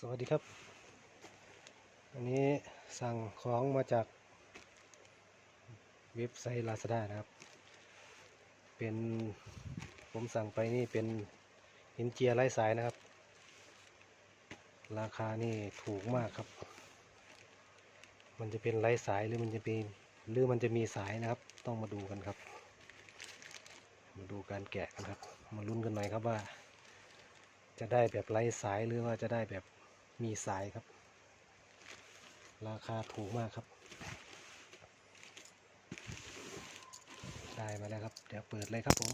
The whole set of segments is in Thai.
สวัสดีครับ อันนี้สั่งของมาจากเว็บไซต์ Lazada นะครับ เป็นผมสั่งไปนี่เป็นหินเจียไร้สายนะครับ ราคานี่ถูกมากครับ มันจะเป็นไร้สายหรือมันจะเป็นหรือมันจะมีสายนะครับ ต้องมาดูกันครับ มาดูการแกะกันครับ มาลุ้นกันหน่อยครับว่าจะได้แบบไร้สายหรือว่าจะได้แบบ มีสายครับ ราคาถูกมากครับ ได้มาแล้วครับ เดี๋ยวเปิดเลยครับผม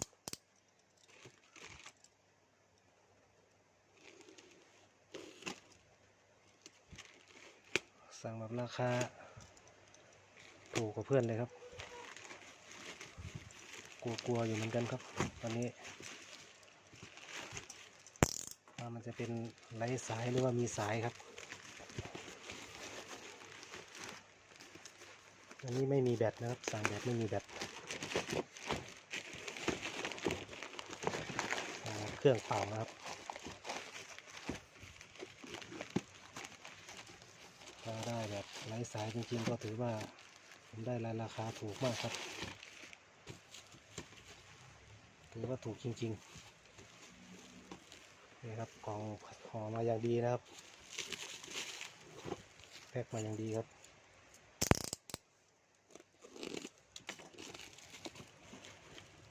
สั่งแบบราคาถูกกว่าเพื่อนเลยครับ กลัวๆอยู่เหมือนกันครับ ตอนนี้ ว่ามันจะเป็นไร้สายหรือว่ามีสายครับ อันนี้ไม่มีแบตนะครับสั่งแบบไม่มีแบตเครื่องเป่านะครับถ้าได้แบบไร้สายจริงๆก็ถือว่าผมได้ราคาถูกมากครับ ถือว่าถูกจริง ๆ นี่ครับกล่องห่อมาอย่างดีนะครับแพ็คมาอย่างดีครับ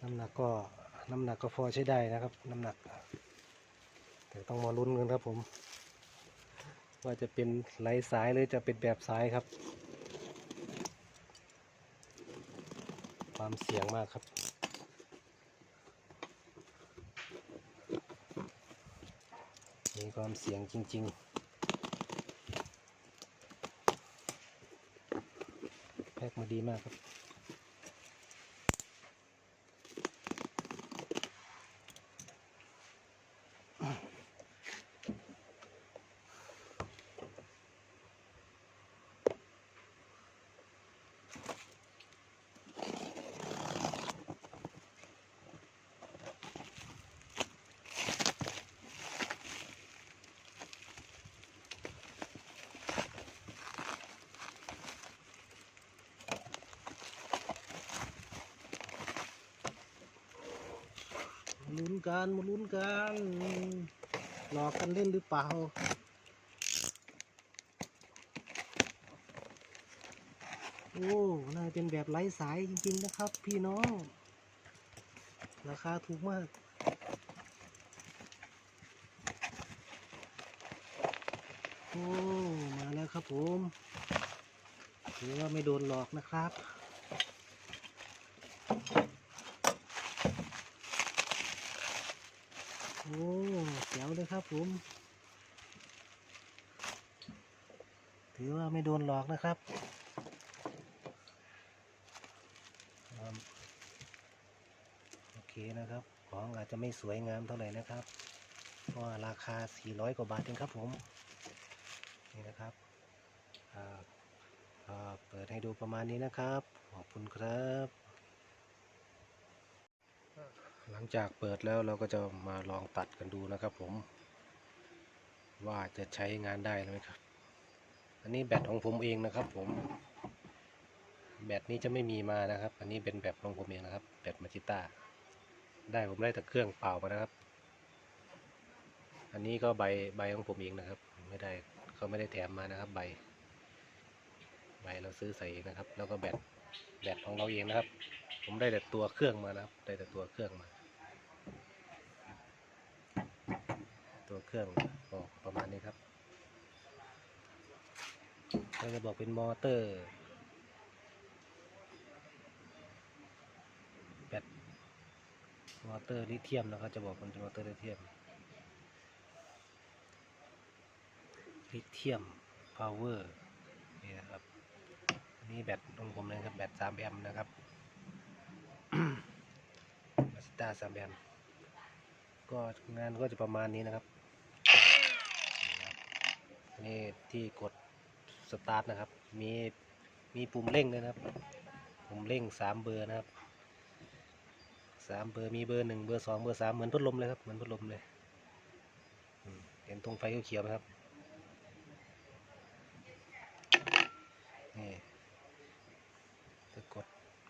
น้ำหนักก็น้ำหนักก็พอใช้ได้นะครับ น้ำหนัก แต่ต้องมาลุ้นกันครับผม ว่าจะเป็นไหลสายหรือจะเป็นแบบสายครับ ความเสี่ยงมากครับ มีความเสียงจริง ๆ แพ็คมาดีมากครับ ลุ้นกันมาลุ้นกันหลอกกันเล่นหรือเปล่าโอ้น่าจะเป็นแบบไร้สายจริง ๆ นะครับ พี่น้อง ราคาถูกมากโอ้มาแล้วครับผมถือว่าไม่โดนหลอกนะครับ โอ้เจ๋วเลยครับผม ถือว่าไม่โดนหลอกนะครับ โอเคนะครับ ของอาจจะไม่สวยงามเท่าไหร่นะครับ เพราะว่าราคา 400 กว่าบาทเองครับผม นี่นะครับเปิดให้ดูประมาณนี้นะครับ ขอบคุณครับ หลังจากเปิดแล้วเราก็จะมาลองตัดกันดูนะครับผม ว่าจะใช้งานได้ไหมครับ อันนี้แบตของผมเองนะครับผม แบตนี้จะไม่มีมานะครับ อันนี้เป็นแบตของผมเองนะครับ แบตมาจิต้า ได้ผมได้แต่เครื่องเปล่ามานะครับ อันนี้ก็ใบใบของผมเองนะครับ ไม่ได้เขาไม่ได้แถมมานะครับใบ ใบเราซื้อใส่นะครับ แล้วก็แบตแบตของเราเองนะครับ ผมได้แต่ตัวเครื่องมานะครับ ได้แต่ตัวเครื่องมา ตัวเครื่องก็ประมาณนี้ครับเราจะบอกเป็นมอเตอร์แบตมอเตอร์ลิเธียมนะครับ จะบอกมันเป็นมอเตอร์ลิเธียมลิเธียมพาวเวอร์นี่นะครับนนี่แบตของผมนะครับ แบต3แอมป์นะครับ ตาร์สามแบนก็งานก็จะประมาณนี้นะครับ นี่ที่กดสตาร์ทนะครับ มีมีปุ่มเร่งด้วยนะครับ ปุ่มเร่งสามเบอร์นะครับสามเบอร์มีเบอร์หนึ่งเบอร์สองเบอร์สามเหมือนพัดลมเลยครับเหมือนพัดลมเลยเห็นตรงไฟเขียวไหมครับนี่จะกด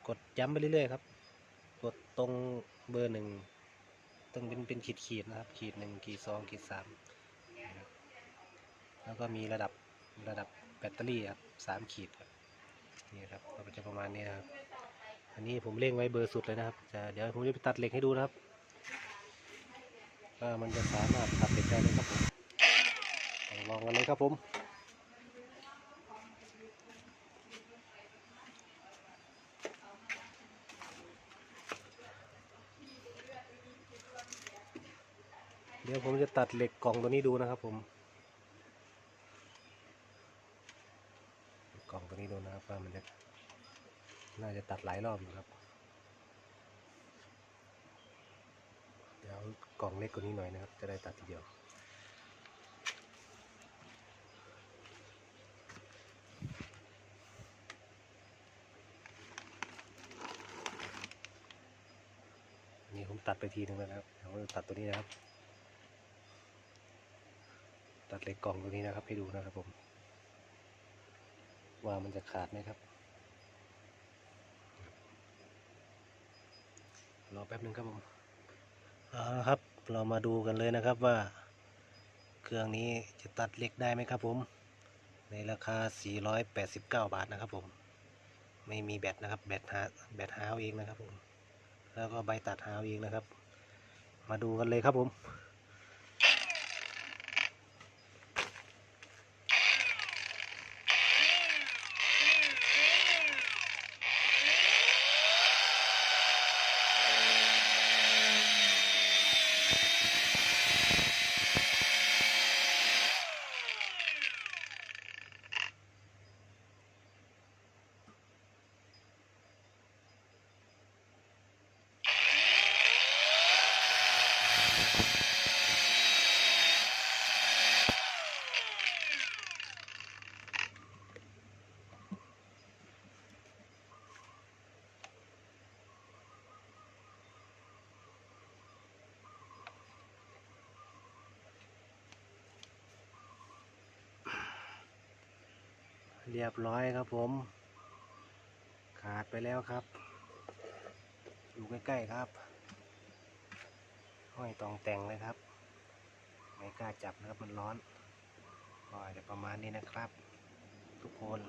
กดย้ำไปเรื่อยๆครับ กดตรง เบอร์หนึ่งต้องเป็นเป็นขีดขีดนะครับ ขีดหนึ่งขีดสองขีดสามแล้วก็มีระดับระดับแบตเตอรี่ครับสามขีดครับนี่ครับก็จะประมาณนี้ครับ อันนี้ผมเร่งไว้เบอร์สุดเลยนะครับจะเดี๋ยวผมจะไปตัดเหล็กให้ดูนะครับว่ามันจะสามารถตัดเหล็กได้ไหมครับผมลองกันเลยครับผม ดี๋ยวผมจะตัดเหล็กกล่องตัวนี้ดูนะครับผมกล่องตัวนี้ดูนะครับว่ามันจะน่าจะตัดหลายรอบอยู่ครับ เดี๋ยวกล่องเล็กกว่านี้หน่อยนะครับ จะได้ตัดทีเดียวอันนี้ผมตัดไปทีนึงแล้วนะครับเดี๋ยวผมตัดตัวนี้นะครับ ตัดเหล็กกล่องตัวนี้นะครับ ให้ดูนะครับผม ว่ามันจะขาดไหมครับ รอแป๊บหนึ่งครับผมเอาละครับ เรามาดูกันเลยนะครับว่า เครื่องนี้จะตัดเหล็กได้ไหมครับผม ในราคา 489 บาทนะครับผม ไม่มีแบตนะครับ แบตหาแบตหาเอาเองนะครับผม แล้วก็ใบตัดหาเอาเองนะครับ มาดูกันเลยครับผม เรียบร้อยครับผม ขาดไปแล้วครับ อยู่ใกล้ๆครับ ห้อยตองแต่งเลยครับ ไม่กล้าจับนะครับมันร้อนปล่อาจจะประมาณนี้นะครับ ทุกคน